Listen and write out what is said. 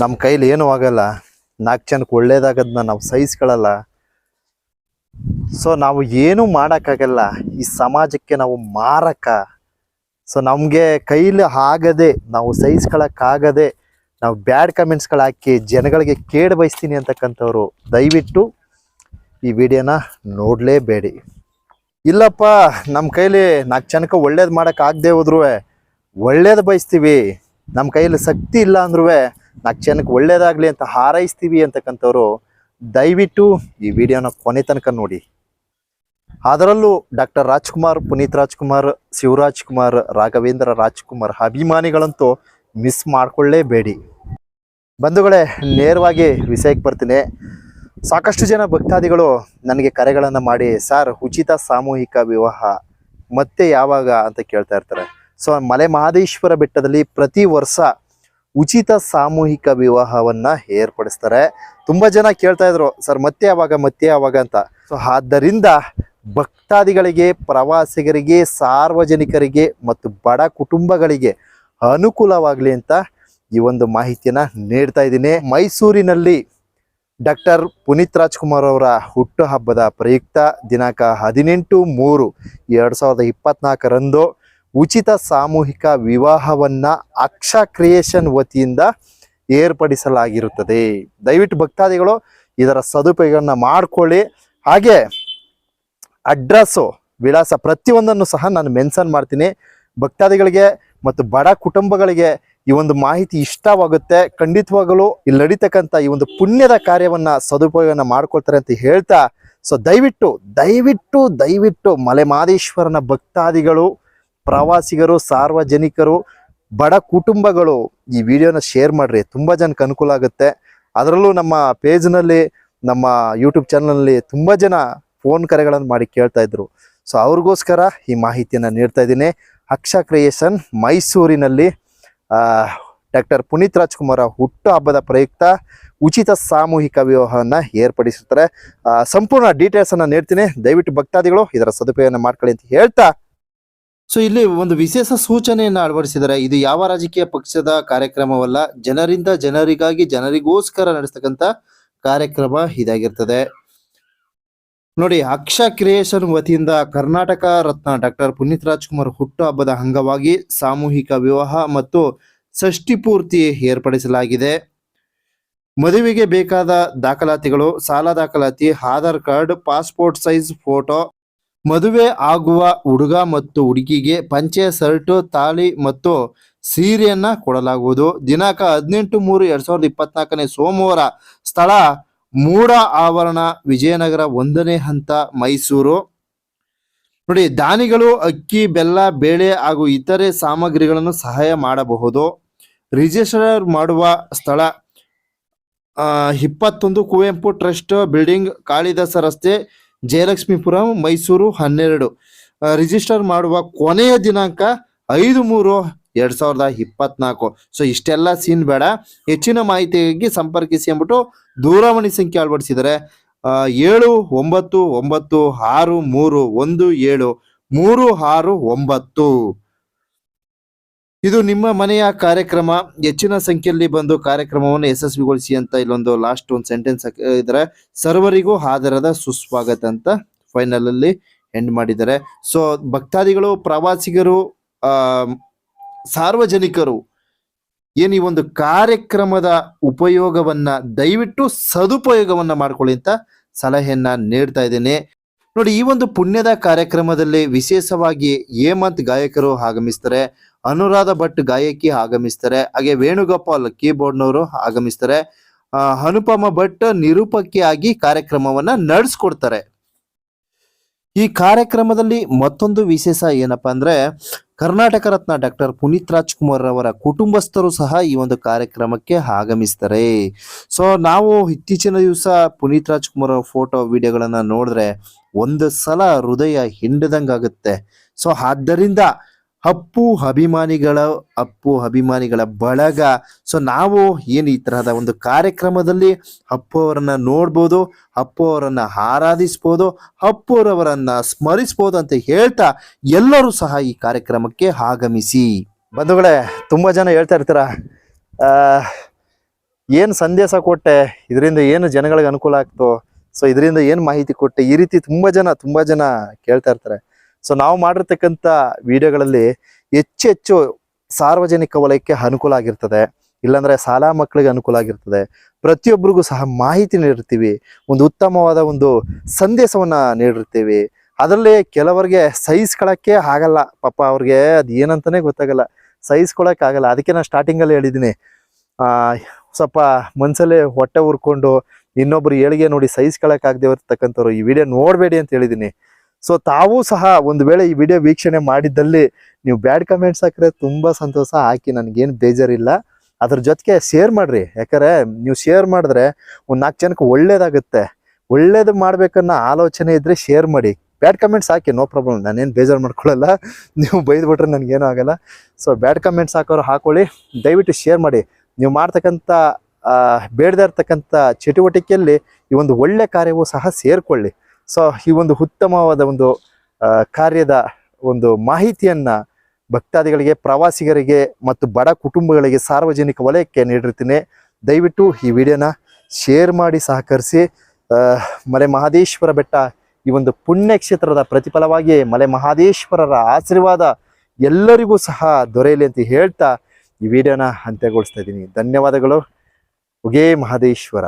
ನಮ್ಮ ಕೈಲಿ ಏನೂ ಆಗಲ್ಲ. ನಾಲ್ಕು ಜನಕ್ಕೆ ಒಳ್ಳೇದಾಗದನ್ನ ನಾವು ಸಹಿಸ್ಕೊಳ್ಳಲ್ಲ ಸೊ ನಾವು ಏನೂ ಮಾಡೋಕ್ಕಾಗಲ್ಲ. ಈ ಸಮಾಜಕ್ಕೆ ನಾವು ಮಾರಕ. ಸೊ ನಮಗೆ ಕೈಲಿ ಆಗದೆ, ನಾವು ಸಹಿಸ್ಕೊಳಕ್ಕಾಗದೆ, ನಾವು ಬ್ಯಾಡ್ ಕಮೆಂಟ್ಸ್ಗಳು ಹಾಕಿ ಜನಗಳಿಗೆ ಕೇಡು ಬಯಸ್ತೀನಿ ಅಂತಕ್ಕಂಥವ್ರು, ದಯವಿಟ್ಟು ಈ ವಿಡಿಯೋನ ನೋಡಲೇಬೇಡಿ. ಇಲ್ಲಪ್ಪ ನಮ್ಮ ಕೈಲಿ ನಾಲ್ಕು ಜನಕ್ಕೆ ಒಳ್ಳೇದು ಮಾಡೋಕ್ಕಾಗದೆ ಹೋದ್ರೂ ಒಳ್ಳೇದು ಬಯಸ್ತೀವಿ. ನಮ್ಮ ಕೈಯಲ್ಲಿ ಶಕ್ತಿ ಇಲ್ಲ ಅಂದ್ರೂ ನಾಲ್ಕು ಜನಕ್ಕೆ ಒಳ್ಳೇದಾಗಲಿ ಅಂತ ಹಾರೈಸ್ತೀವಿ ಅಂತಕ್ಕಂಥವ್ರು, ದಯವಿಟ್ಟು ಈ ವಿಡಿಯೋನ ಕೊನೆ ತನಕ ನೋಡಿ. ಅದರಲ್ಲೂ ಡಾಕ್ಟರ್ ರಾಜ್ಕುಮಾರ್, ಪುನೀತ್ ರಾಜ್ಕುಮಾರ್, ಶಿವರಾಜ್ ಕುಮಾರ್, ರಾಘವೇಂದ್ರ ರಾಜ್ಕುಮಾರ್ ಅಭಿಮಾನಿಗಳಂತೂ ಮಿಸ್ ಮಾಡಿಕೊಳ್ಳೇಬೇಡಿ. ಬಂಧುಗಳೇ, ನೇರವಾಗಿ ವಿಷಯಕ್ಕೆ ಬರ್ತೀನಿ. ಸಾಕಷ್ಟು ಜನ ಭಕ್ತಾದಿಗಳು ನನಗೆ ಕರೆಗಳನ್ನು ಮಾಡಿ, ಸರ್, ಉಚಿತ ಸಾಮೂಹಿಕ ವಿವಾಹ ಮತ್ತೆ ಯಾವಾಗ? ಅಂತ ಕೇಳ್ತಾ ಇರ್ತಾರೆ. ಸೊ, ಮಲೆ ಮಹದೇಶ್ವರ ಬೆಟ್ಟದಲ್ಲಿ ಪ್ರತಿ ವರ್ಷ ಉಚಿತ ಸಾಮೂಹಿಕ ವಿವಾಹವನ್ನ ಏರ್ಪಡಿಸ್ತಾರೆ. ತುಂಬಾ ಜನ ಕೇಳ್ತಾ ಇದ್ರು, ಸರ್, ಮತ್ತೆ ಯಾವಾಗ ಮತ್ತೆ ಯಾವಾಗ? ಅಂತ. ಸೊ ಆದ್ದರಿಂದ ಭಕ್ತಾದಿಗಳಿಗೆ, ಪ್ರವಾಸಿಗರಿಗೆ, ಸಾರ್ವಜನಿಕರಿಗೆ ಮತ್ತು ಬಡ ಕುಟುಂಬಗಳಿಗೆ ಅನುಕೂಲವಾಗಲಿ ಅಂತ ಈ ಒಂದು ಮಾಹಿತಿಯನ್ನ ನೀಡ್ತಾ ಇದ್ದೀನಿ. ಮೈಸೂರಿನಲ್ಲಿ ಡಾಕ್ಟರ್ ಪುನೀತ್ ರಾಜ್ಕುಮಾರ್ ಅವರ ಹುಟ್ಟುಹಬ್ಬದ ಪ್ರಯುಕ್ತ ದಿನಾಂಕ ಹದಿನೆಂಟು ಮೂರು, ಎರಡು ಸಾವಿರದ ಇಪ್ಪತ್ನಾಲ್ಕರಂದು ಉಚಿತ ಸಾಮೂಹಿಕ ವಿವಾಹವನ್ನ ಅಕ್ಷ ಕ್ರಿಯೇಷನ್ ವತಿಯಿಂದ ಏರ್ಪಡಿಸಲಾಗಿರುತ್ತದೆ. ದಯವಿಟ್ಟು ಭಕ್ತಾದಿಗಳು ಇದರ ಸದುಪಯೋಗವನ್ನು ಮಾಡಿಕೊಳ್ಳಿ. ಹಾಗೆ ಅಡ್ರೆಸ್ಸು, ವಿಳಾಸ ಪ್ರತಿಯೊಂದನ್ನು ಸಹ ನಾನು ಮೆನ್ಷನ್ ಮಾಡ್ತೀನಿ. ಭಕ್ತಾದಿಗಳಿಗೆ ಮತ್ತು ಬಡ ಕುಟುಂಬಗಳಿಗೆ ಈ ಒಂದು ಮಾಹಿತಿ ಇಷ್ಟವಾಗುತ್ತೆ. ಖಂಡಿತವಾಗಲು ಇಲ್ಲಿ ನಡೀತಕ್ಕಂಥ ಈ ಒಂದು ಪುಣ್ಯದ ಕಾರ್ಯವನ್ನು ಸದುಪಯೋಗನ ಮಾಡ್ಕೊಳ್ತಾರೆ ಅಂತ ಹೇಳ್ತಾ, ಸೊ ದಯವಿಟ್ಟು ದಯವಿಟ್ಟು ದಯವಿಟ್ಟು ಮಲೆಮಾದೇಶ್ವರನ ಭಕ್ತಾದಿಗಳು ಪ್ರವಾಸಿಗರು, ಸಾರ್ವಜನಿಕರು, ಬಡ ಕುಟುಂಬಗಳು ಈ ವಿಡಿಯೋನ ಶೇರ್ ಮಾಡ್ರಿ. ತುಂಬ ಜನಕ್ಕೆ ಅನುಕೂಲ ಆಗುತ್ತೆ. ಅದರಲ್ಲೂ ನಮ್ಮ ಪೇಜ್ನಲ್ಲಿ, ನಮ್ಮ ಯೂಟ್ಯೂಬ್ ಚಾನಲ್ನಲ್ಲಿ ತುಂಬಾ ಜನ ಫೋನ್ ಕರೆಗಳನ್ನು ಮಾಡಿ ಕೇಳ್ತಾ ಇದ್ರು. ಸೊ ಅವ್ರಿಗೋಸ್ಕರ ಈ ಮಾಹಿತಿಯನ್ನು ನೀಡ್ತಾ ಇದ್ದೀನಿ. ಅಕ್ಷ ಕ್ರಿಯೇಷನ್ ಮೈಸೂರಿನಲ್ಲಿ ಡಾಕ್ಟರ್ ಪುನೀತ್ ರಾಜ್ಕುಮಾರ್ ಹುಟ್ಟು ಹಬ್ಬದ ಪ್ರಯುಕ್ತ ಉಚಿತ ಸಾಮೂಹಿಕ ವಿವಾಹವನ್ನು ಏರ್ಪಡಿಸುತ್ತಾರೆ. ಸಂಪೂರ್ಣ ಡೀಟೇಲ್ಸನ್ನು ನೀಡ್ತೀನಿ. ದಯವಿಟ್ಟು ಭಕ್ತಾದಿಗಳು ಇದರ ಸದುಪಯೋಗ ಮಾಡ್ಕೊಳ್ಳಿ ಅಂತ ಹೇಳ್ತಾ ಸೊ ಇಲ್ಲಿ ಒಂದು ವಿಶೇಷ ಸೂಚನೆಯನ್ನು ಅಳವಡಿಸಿದ್ದಾರೆ ಇದು ಯಾವ ರಾಜಕೀಯ ಪಕ್ಷದ ಕಾರ್ಯಕ್ರಮವಲ್ಲ, ಜನರಿಂದ ಜನರಿಗಾಗಿ ಜನರಿಗೋಸ್ಕರ ನಡೆಸತಕ್ಕಂತ ಕಾರ್ಯಕ್ರಮ ಇದಾಗಿರ್ತದೆ. ನೋಡಿ, ಅಕ್ಷ ಕ್ರಿಯೇಷನ್ ವತಿಯಿಂದ ಕರ್ನಾಟಕ ರತ್ನ ಡಾಕ್ಟರ್ ಪುನೀತ್ ರಾಜ್ಕುಮಾರ್ ಹುಟ್ಟು ಹಬ್ಬದ ಅಂಗವಾಗಿ ಸಾಮೂಹಿಕ ವಿವಾಹ ಮತ್ತು ಷಷ್ಠಿ ಪೂರ್ತಿ ಏರ್ಪಡಿಸಲಾಗಿದೆ. ಮದುವೆಗೆ ಬೇಕಾದ ದಾಖಲಾತಿಗಳು, ಸಾಲ ದಾಖಲಾತಿ, Aadhaar card, passport size photo ಮದುವೆ ಆಗುವ ಹುಡುಗ ಮತ್ತು ಹುಡುಗಿಗೆ ಪಂಚೆ ಸರ್ಟು ತಾಳಿ ಮತ್ತು ಸೀರೆಯನ್ನ ಕೊಡಲಾಗುವುದು. ದಿನಾಂಕ ಹದಿನೆಂಟು ಮೂರು ಎರಡ್ ಸಾವಿರದ ಇಪ್ಪತ್ನಾಲ್ಕನೇ ಸೋಮವಾರ ಸ್ಥಳ ಮೂಡ ಆವರಣ, ವಿಜಯನಗರ ಒಂದನೇ ಹಂತ, ಮೈಸೂರು. ನೋಡಿ, ದಾನಿಗಳು, ಅಕ್ಕಿ, ಬೆಲ್ಲ, ಬೇಳೆ ಹಾಗೂ ಇತರೆ ಸಾಮಗ್ರಿಗಳನ್ನು ಸಹಾಯ ಮಾಡಬಹುದು. ರಿಜಿಸ್ಟರ್ ಮಾಡುವ ಸ್ಥಳ ಇಪ್ಪತ್ತೊಂದು ಕುವೆಂಪು ಟ್ರಸ್ಟ್, ಬಿಲ್ಡಿಂಗ್, ಕಾಳಿದಾಸ ರಸ್ತೆ ಜಯಲಕ್ಷ್ಮೀಪುರಂ, ಮೈಸೂರು ಹನ್ನೆರಡು. ರಿಜಿಸ್ಟರ್ ಮಾಡುವ ಕೊನೆಯ ದಿನಾಂಕ ಐದು ಮೂರು ಎರಡ್ ಸಾವಿರದ ಇಪ್ಪತ್ನಾಲ್ಕು. ಸೊ ಇಷ್ಟೆಲ್ಲ ಸೀನ್ ಬೇಡ. ಹೆಚ್ಚಿನ ಮಾಹಿತಿಗಾಗಿ ಸಂಪರ್ಕಿಸಿ ಅಂದ್ಬಿಟ್ಟು ದೂರವಾಣಿ ಸಂಖ್ಯೆ ಅಳವಡಿಸಿದರೆ ಏಳು, ಒಂಬತ್ತು ಒಂಬತ್ತು, ಆರು, ಮೂರು, ಒಂದು, ಏಳು, ಮೂರು, ಆರು, ಒಂಬತ್ತು. ಇದು ನಿಮ್ಮ ಮನೆಯ ಕಾರ್ಯಕ್ರಮ. ಹೆಚ್ಚಿನ ಸಂಖ್ಯೆಯಲ್ಲಿ ಬಂದು ಕಾರ್ಯಕ್ರಮವನ್ನು ಯಶಸ್ವಿಗೊಳಿಸಿ ಅಂತ ಇಲ್ಲೊಂದು ಲಾಸ್ಟ್ ಒಂದು ಸೆಂಟೆನ್ಸ್ ಇದ್ರೆ, ಸರ್ವರಿಗೂ ಆಧಾರದ ಸುಸ್ವಾಗತ ಅಂತ ಫೈನಲ್ ಅಲ್ಲಿ ಎಂಡ್ ಮಾಡಿದ್ದಾರೆ. ಸೊ ಭಕ್ತಾದಿಗಳು, ಪ್ರವಾಸಿಗರು, ಆ, ಸಾರ್ವಜನಿಕರು, ಏನು ಈ ಒಂದು ಕಾರ್ಯಕ್ರಮದ ಉಪಯೋಗವನ್ನ ದಯವಿಟ್ಟು ಸದುಪಯೋಗವನ್ನ ಮಾಡ್ಕೊಳ್ಳಿ ಅಂತ ಸಲಹೆಯನ್ನ ನೀಡ್ತಾ ಇದ್ದೇನೆ. ನೋಡಿ, ಈ ಒಂದು ಪುಣ್ಯದ ಕಾರ್ಯಕ್ರಮದಲ್ಲಿ ವಿಶೇಷವಾಗಿ ಹೇಮಂತ್ ಗಾಯಕರು ಆಗಮಿಸ್ತಾರೆ, ಅನುರಾಧ ಭಟ್ ಗಾಯಕಿ ಆಗಮಿಸ್ತಾರೆ, ಹಾಗೆ ವೇಣುಗೋಪಾಲ್ ಕೀಬೋರ್ಡ್ನವರು ಆಗಮಿಸ್ತಾರೆ. ಅನುಪಮ ಭಟ್ ನಿರೂಪಕಿಯಾಗಿ ಕಾರ್ಯಕ್ರಮವನ್ನ ನಡೆಸ್ಕೊಡ್ತಾರೆ. ಈ ಕಾರ್ಯಕ್ರಮದಲ್ಲಿ ಮತ್ತೊಂದು ವಿಶೇಷ ಏನಪ್ಪಾ ಅಂದ್ರೆ ಕರ್ನಾಟಕ ರತ್ನ ಡಾಕ್ಟರ್ ಪುನೀತ್ ರಾಜ್ಕುಮಾರ್ ಅವರ ಕುಟುಂಬಸ್ಥರು ಸಹ ಈ ಒಂದು ಕಾರ್ಯಕ್ರಮಕ್ಕೆ ಆಗಮಿಸ್ತಾರೆ ಸೊ ನಾವು ಇತ್ತೀಚಿನ ದಿವಸ ಪುನೀತ್ ರಾಜ್ಕುಮಾರ್ ಅವರ ಫೋಟೋ ವಿಡಿಯೋಗಳನ್ನು ನೋಡಿದ್ರೆ ಒಂದು ಸಲ ಹೃದಯ ಹಿಂಡದಂಗಾಗುತ್ತೆ. ಸೊ ಆದ್ದರಿಂದ ಅಪ್ಪು ಅಭಿಮಾನಿಗಳ ಅಪ್ಪು ಅಭಿಮಾನಿಗಳ ಬಳಗ. ಸೊ ನಾವು ಏನು ಈ ತರಹದ ಒಂದು ಕಾರ್ಯಕ್ರಮದಲ್ಲಿ ಅಪ್ಪು ಅವರನ್ನ ನೋಡ್ಬೋದು, ಅಪ್ಪು ಅವರನ್ನ ಆರಾಧಿಸ್ಬೋದು, ಅಪ್ಪು ಅವರನ್ನ ಸ್ಮರಿಸ್ಬೋದು ಅಂತ ಹೇಳ್ತಾ ಎಲ್ಲರೂ ಸಹ ಈ ಕಾರ್ಯಕ್ರಮಕ್ಕೆ ಆಗಮಿಸಿ. ಬಂಧುಗಳೇ, ತುಂಬಾ ಜನ ಹೇಳ್ತಾ ಇರ್ತಾರ ಏನು ಸಂದೇಶ ಕೊಟ್ಟೆ, ಇದರಿಂದ ಏನು ಜನಗಳಿಗೆ ಅನುಕೂಲ ಆಗ್ತೋ ಸೊ ಇದರಿಂದ ಏನು ಮಾಹಿತಿ ಕೊಟ್ಟೆ, ಈ ರೀತಿ ತುಂಬಾ ಜನ ತುಂಬಾ ಜನ ಕೇಳ್ತಾ ಇರ್ತಾರೆ. ಸೊ ನಾವು ಮಾಡಿರ್ತಕ್ಕಂಥ ವಿಡಿಯೋಗಳಲ್ಲಿ ಹೆಚ್ಚು ಹೆಚ್ಚು ಸಾರ್ವಜನಿಕ ವಲಯಕ್ಕೆ ಅನುಕೂಲ ಆಗಿರ್ತದೆ. ಇಲ್ಲಾಂದ್ರೆ ಶಾಲಾ ಮಕ್ಕಳಿಗೆ ಅನುಕೂಲ ಆಗಿರ್ತದೆ. ಪ್ರತಿಯೊಬ್ಬರಿಗೂ ಸಹ ಮಾಹಿತಿ ನೀಡಿರ್ತೀವಿ. ಒಂದು ಉತ್ತಮವಾದ ಒಂದು ಸಂದೇಶವನ್ನ ನೀಡಿರ್ತೀವಿ. ಅದರಲ್ಲಿ ಕೆಲವರಿಗೆ ಸಹಿಸ್ಕೊಳಕ್ಕೆ ಆಗಲ್ಲ. ಪಾಪ ಅವ್ರಿಗೆ ಅದು ಏನಂತಾನೆ ಗೊತ್ತಾಗಲ್ಲ. ಸಹಿಸ್ಕೊಳ್ಳೋಕ್ಕಾಗಲ್ಲ ಆಗಲ್ಲ. ಅದಕ್ಕೆ ನಾನು ಸ್ಟಾರ್ಟಿಂಗಲ್ಲಿ ಹೇಳಿದ್ದೀನಿ. ಸ್ವಲ್ಪ ಮನ್ಸಲ್ಲೇ ಹೊಟ್ಟೆ ಉರ್ಕೊಂಡು ಇನ್ನೊಬ್ರು ಏಳಿಗೆ ನೋಡಿ ಸಹಿಸ್ಕೊಳಕ್ ಆಗದೆ ಇರ್ತಕ್ಕಂಥವ್ರು ಈ ವಿಡಿಯೋ ನೋಡಬೇಡಿ ಅಂತ ಹೇಳಿದ್ದೀನಿ. ಸೊ ತಾವೂ ಸಹ ಒಂದು ವೇಳೆ ಈ ವಿಡಿಯೋ ವೀಕ್ಷಣೆ ಮಾಡಿದ್ದಲ್ಲಿ ನೀವು ಬ್ಯಾಡ್ ಕಮೆಂಟ್ಸ್ ಹಾಕ್ರೆ ತುಂಬ ಸಂತೋಷ, ಹಾಕಿ ನನಗೇನು ಬೇಜಾರಿಲ್ಲ. ಅದ್ರ ಜೊತೆಗೆ ಶೇರ್ ಮಾಡ್ರಿ. ಯಾಕಂದ್ರೆ ನೀವು ಶೇರ್ ಮಾಡಿದ್ರೆ ಒಂದು ನಾಲ್ಕು ಜನಕ್ಕೆ ಒಳ್ಳೇದಾಗುತ್ತೆ. ಒಳ್ಳೇದು ಮಾಡ್ಬೇಕನ್ನೋ ಆಲೋಚನೆ ಇದ್ರೆ ಶೇರ್ ಮಾಡಿ. ಬ್ಯಾಡ್ ಕಮೆಂಟ್ಸ್ ಹಾಕಿ ನೋ ಪ್ರಾಬ್ಲಮ್ ನಾನೇನು ಬೇಜಾರು ಮಾಡ್ಕೊಳ್ಳಲ್ಲ. ನೀವು ಬೈದ್ಬಿಟ್ರೆ ನನಗೇನು ಆಗಲ್ಲ. ಸೊ ಬ್ಯಾಡ್ ಕಮೆಂಟ್ಸ್ ಹಾಕೋರು ಹಾಕೊಳ್ಳಿ. ದಯವಿಟ್ಟು ಶೇರ್ ಮಾಡಿ. ನೀವು ಮಾಡ್ತಕ್ಕಂಥ ಬೇಡದೇ ಇರ್ತಕ್ಕಂಥ ಚಟುವಟಿಕೆಯಲ್ಲಿ ಈ ಒಂದು ಒಳ್ಳೆ ಕಾರ್ಯವೂ ಸಹ ಸೇರ್ಕೊಳ್ಳಿ. ಸೊ ಈ ಒಂದು ಉತ್ತಮವಾದ ಒಂದು ಕಾರ್ಯದ ಒಂದು ಮಾಹಿತಿಯನ್ನ ಭಕ್ತಾದಿಗಳಿಗೆ, ಪ್ರವಾಸಿಗರಿಗೆ ಮತ್ತು ಬಡ ಕುಟುಂಬಗಳಿಗೆ ಸಾರ್ವಜನಿಕ ವಲಯಕ್ಕೆ ನೀಡಿರ್ತೀನಿ. ದಯವಿಟ್ಟು ಈ ವಿಡಿಯೋನ ಶೇರ್ ಮಾಡಿ, ಸಹಕರಿಸಿ. ಮಲೆ ಮಹದೇಶ್ವರ ಬೆಟ್ಟ ಈ ಒಂದು ಪುಣ್ಯ ಕ್ಷೇತ್ರದ ಪ್ರತಿಫಲವಾಗಿ ಮಲೆ ಮಹದೇಶ್ವರರ ಆಶೀರ್ವಾದ ಎಲ್ಲರಿಗೂ ಸಹ ದೊರೆಯಲಿ ಅಂತ ಹೇಳ್ತಾ ಈ ವಿಡಿಯೋನ ಅಂತ್ಯಗೊಳಿಸ್ತಾ ಇದ್ದೀನಿ. ಧನ್ಯವಾದಗಳು. ಉಗೇ ಮಹದೇಶ್ವರ.